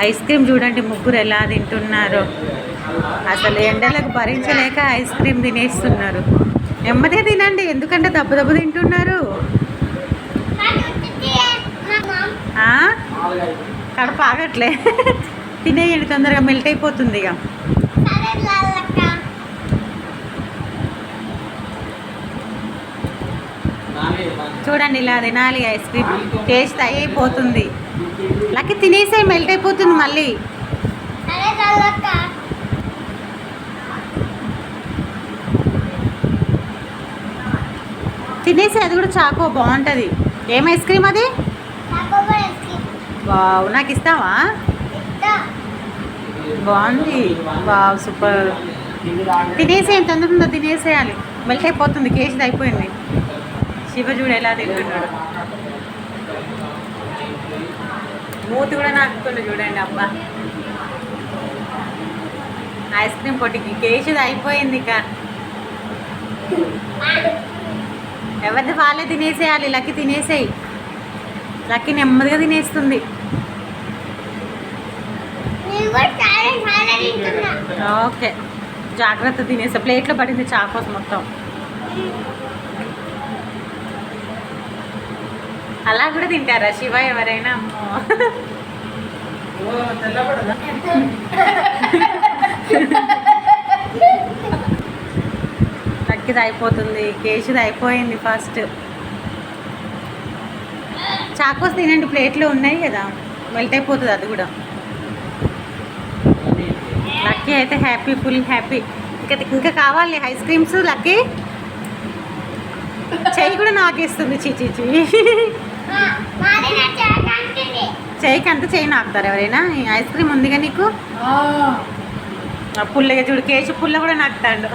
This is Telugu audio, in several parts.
ఐస్ క్రీమ్ చూడండి ముగ్గురు ఎలా తింటున్నారో. అసలు ఎండలకు భరించలేక ఐస్ క్రీమ్ తినేస్తున్నారు. నెమ్మదే తినండి ఎందుకంటే దెబ్బ దెబ్బ తింటున్నారు. ఆ? కడుపు ఆగట్లే. తినేయండి తొందరగా మెల్ట్ అయిపోతుంది ఇక. చూడండి ఇలా తినాలి ఐస్ క్రీమ్. టేస్ట్ అయిపోతుంది. లక్ తినేసే మెల్ట్ అయిపోతుంది మళ్ళీ. తినేసి అది కూడా చాకో బాగుంటుంది. ఏం ఐస్ క్రీమ్ అది? వావ్ నాకు ఇస్తావా? బాగుంది. Wow super. తినేసేయం తొందరగా తినేసేయాలి. మెల్ట్ అయిపోతుంది కేసుది అయిపోయింది. శివ చూడు ఎలా తింటున్నాడు. మూతి కూడా నాకుతుండే చూడండి అబ్బా. ఐస్ క్రీమ్ పొట్టికి కేసుది అయిపోయింది ఇక. ఎవరిది వాళ్ళే తినేసేయాలి లక్కి తినేసేయి. లక్కి నెమ్మదిగా తినేస్తుంది. ఓకే. జాగ్రత్త తినేసా. ప్లేట్లో పడింది చాకోస్ మొత్తం. అలా కూడా తింటారా? శివ ఎవరైనా? అమ్మో. లక్కిది అయిపోతుంది కేసుది అయిపోయింది ఫస్ట్ చాకోస్ తినండి ప్లేట్లు ఉన్నాయి కదా. మెల్ట్ అయిపోతుంది అది కూడా. లక్కీ అయితే హ్యాపీ ఫుల్ హ్యాపీ. ఇంకా ఇంకా కావాలి ఐస్ క్రీమ్స్ లక్కీ? చెయ్యి కూడా నాకేస్తుంది చిచి చేయికి అంత చేయి నాకుతారు ఎవరైనా ఐస్ క్రీమ్ ఉందిగా నీకు? ఆ పుల్లగా చూడు కేసు పుల్ల కూడా నాకుతాడు.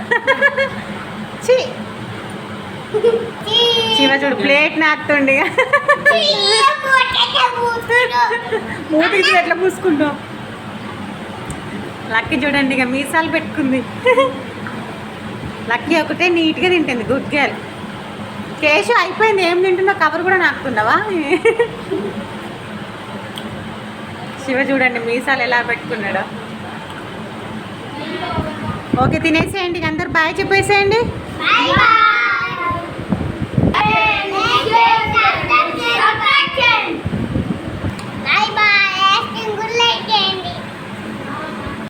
చివ చూడు ప్లేట్ నాకుతుండే మూతికి చూడు ఎట్లా పూసుకుంటాం లక్కీ చూడండి ఇక మీసాలు పెట్టుకుంది. లక్కీ ఒకటే నీట్గా తింటుంది గుడ్ గర్ల్. కేశవ్ అయిపోయింది ఏం తింటుందో కవర్ కూడా నాకుతున్నావా? శివ చూడండి మీసాలు ఎలా పెట్టుకున్నాడో. ఓకే తినేసేయండి అందరు బాయ్ చెప్పేసేయండి.